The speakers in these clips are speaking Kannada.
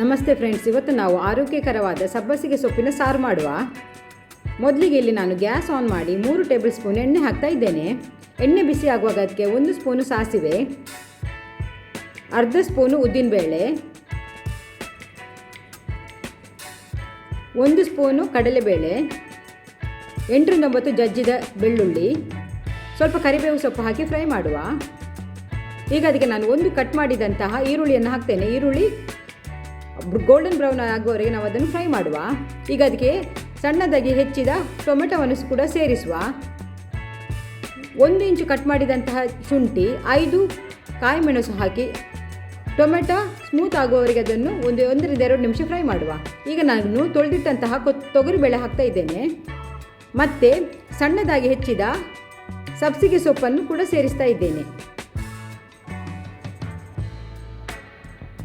ನಮಸ್ತೆ ಫ್ರೆಂಡ್ಸ್, ಇವತ್ತು ನಾವು ಆರೋಗ್ಯಕರವಾದ ಸಬ್ಬಸಿಗೆ ಸೊಪ್ಪಿನ ಸಾರು ಮಾಡುವ. ಮೊದಲಿಗೆ ಇಲ್ಲಿ ನಾನು ಗ್ಯಾಸ್ ಆನ್ ಮಾಡಿ ಮೂರು ಟೇಬಲ್ ಸ್ಪೂನ್ ಎಣ್ಣೆ ಹಾಕ್ತಾ ಇದ್ದೇನೆ. ಎಣ್ಣೆ ಬಿಸಿ ಆಗುವಾಗ ಅದಕ್ಕೆ ಒಂದು ಸ್ಪೂನು ಸಾಸಿವೆ, ಅರ್ಧ ಸ್ಪೂನು ಉದ್ದಿನಬೇಳೆ, ಒಂದು ಸ್ಪೂನು ಕಡಲೆಬೇಳೆ, ಎಂಟರಿಂದ ಒಂಬತ್ತು ಜಜ್ಜಿದ ಬೆಳ್ಳುಳ್ಳಿ, ಸ್ವಲ್ಪ ಕರಿಬೇವು ಸೊಪ್ಪು ಹಾಕಿ ಫ್ರೈ ಮಾಡುವ. ಈಗ ಅದಕ್ಕೆ ನಾನು ಒಂದು ಕಟ್ ಮಾಡಿದಂತಹ ಈರುಳ್ಳಿಯನ್ನು ಹಾಕ್ತೇನೆ. ಈರುಳ್ಳಿ ಗೋಲ್ಡನ್ ಬ್ರೌನ್ ಆಗುವವರೆಗೆ ನಾವು ಅದನ್ನು ಫ್ರೈ ಮಾಡುವ. ಈಗ ಅದಕ್ಕೆ ಸಣ್ಣದಾಗಿ ಹೆಚ್ಚಿದ ಟೊಮೆಟೊವನ್ನು ಕೂಡ ಸೇರಿಸುವ. ಒಂದು ಇಂಚು ಕಟ್ ಮಾಡಿದಂತಹ ಶುಂಠಿ, ಐದು ಕಾಯಿ ಮೆಣಸು ಹಾಕಿ ಟೊಮೆಟೊ ಸ್ಮೂತ್ ಆಗುವವರೆಗೆ ಅದನ್ನು ಒಂದು ಒಂದರಿಂದ ಎರಡು ನಿಮಿಷ ಫ್ರೈ ಮಾಡುವ. ಈಗ ನಾನು ತೊಳೆದಿಟ್ಟಂತಹ ಕೊತ್, ತೊಗರಿಬೇಳೆ ಹಾಕ್ತಾ ಇದ್ದೇನೆ. ಮತ್ತು ಸಣ್ಣದಾಗಿ ಹೆಚ್ಚಿದ ಸಬ್ಸಿಗೆ ಸೊಪ್ಪನ್ನು ಕೂಡ ಸೇರಿಸ್ತಾ ಇದ್ದೇನೆ.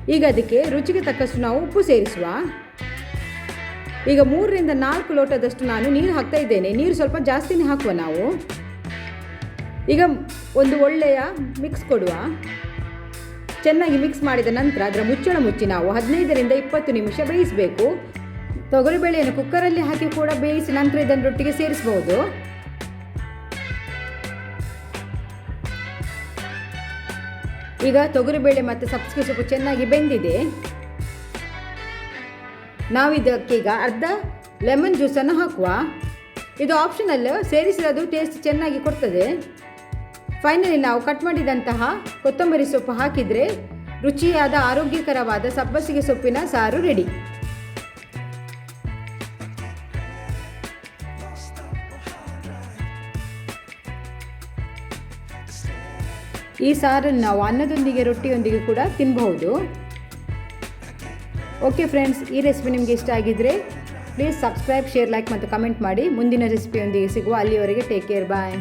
ಈಗ ಅದಕ್ಕೆ ರುಚಿಗೆ ತಕ್ಕಷ್ಟು ನಾವು ಉಪ್ಪು ಸೇರಿಸುವ. ಈಗ ಮೂರರಿಂದ ನಾಲ್ಕು ಲೋಟದಷ್ಟು ನಾನು ನೀರು ಹಾಕ್ತಾ ಇದ್ದೇನೆ. ನೀರು ಸ್ವಲ್ಪ ಜಾಸ್ತಿನೇ ಹಾಕುವ ನಾವು. ಈಗ ಒಂದು ಒಳ್ಳೆಯ ಮಿಕ್ಸ್ ಕೊಡುವ. ಚೆನ್ನಾಗಿ ಮಿಕ್ಸ್ ಮಾಡಿದ ನಂತರ ಅದರ ಮುಚ್ಚಳ ಮುಚ್ಚಿ ನಾವು ಹದಿನೈದರಿಂದ ಇಪ್ಪತ್ತು ನಿಮಿಷ ಬೇಯಿಸಬೇಕು. ತೊಗರಿಬೇಳೆಯನ್ನು ಕುಕ್ಕರಲ್ಲಿ ಹಾಕಿ ಕೂಡ ಬೇಯಿಸಿ ನಂತರ ಇದನ್ನು ರೊಟ್ಟಿಗೆ ಸೇರಿಸಬಹುದು ಈಗ ತೊಗರಿಬೇಳೆ ಮತ್ತು ಸಬ್ಸಿಗೆ ಸೊಪ್ಪು ಚೆನ್ನಾಗಿ ಬೆಂದಿದೆ. ನಾವು ಇದಕ್ಕೆ ಈಗ ಅರ್ಧ ಲೆಮನ್ ಜ್ಯೂಸನ್ನು ಹಾಕುವ. ಇದು ಆಪ್ಷನಲ್ ಸೇರಿಸಿರೋದು ಟೇಸ್ಟ್ ಚೆನ್ನಾಗಿ ಕೊಡ್ತದೆ. ಫೈನಲಿ ನಾವು ಕಟ್ ಮಾಡಿದಂತಹ ಕೊತ್ತಂಬರಿ ಸೊಪ್ಪು ಹಾಕಿದರೆ ರುಚಿಯಾದ ಆರೋಗ್ಯಕರವಾದ ಸಬ್ಬಸಿಗೆ ಸೊಪ್ಪಿನ ಸಾರು ರೆಡಿ ಈ ಸಾರನ್ನು ನಾವು ಅನ್ನದೊಂದಿಗೆ, ರೊಟ್ಟಿಯೊಂದಿಗೆ ಕೂಡ ತಿನ್ನಬಹುದು ಓಕೆ ಫ್ರೆಂಡ್ಸ್ ಈ ರೆಸಿಪಿ ನಿಮಗೆ ಇಷ್ಟ ಆಗಿದ್ದರೆ ಪ್ಲೀಸ್ ಸಬ್ಸ್ಕ್ರೈಬ್ ಶೇರ್ ಲೈಕ್ ಮತ್ತು ಕಮೆಂಟ್ ಮಾಡಿ. ಮುಂದಿನ ರೆಸಿಪಿಯೊಂದಿಗೆ ಸಿಗುವ ಅಲ್ಲಿಯವರೆಗೆ ಟೇಕ್ ಕೇರ್ ಬಾಯ್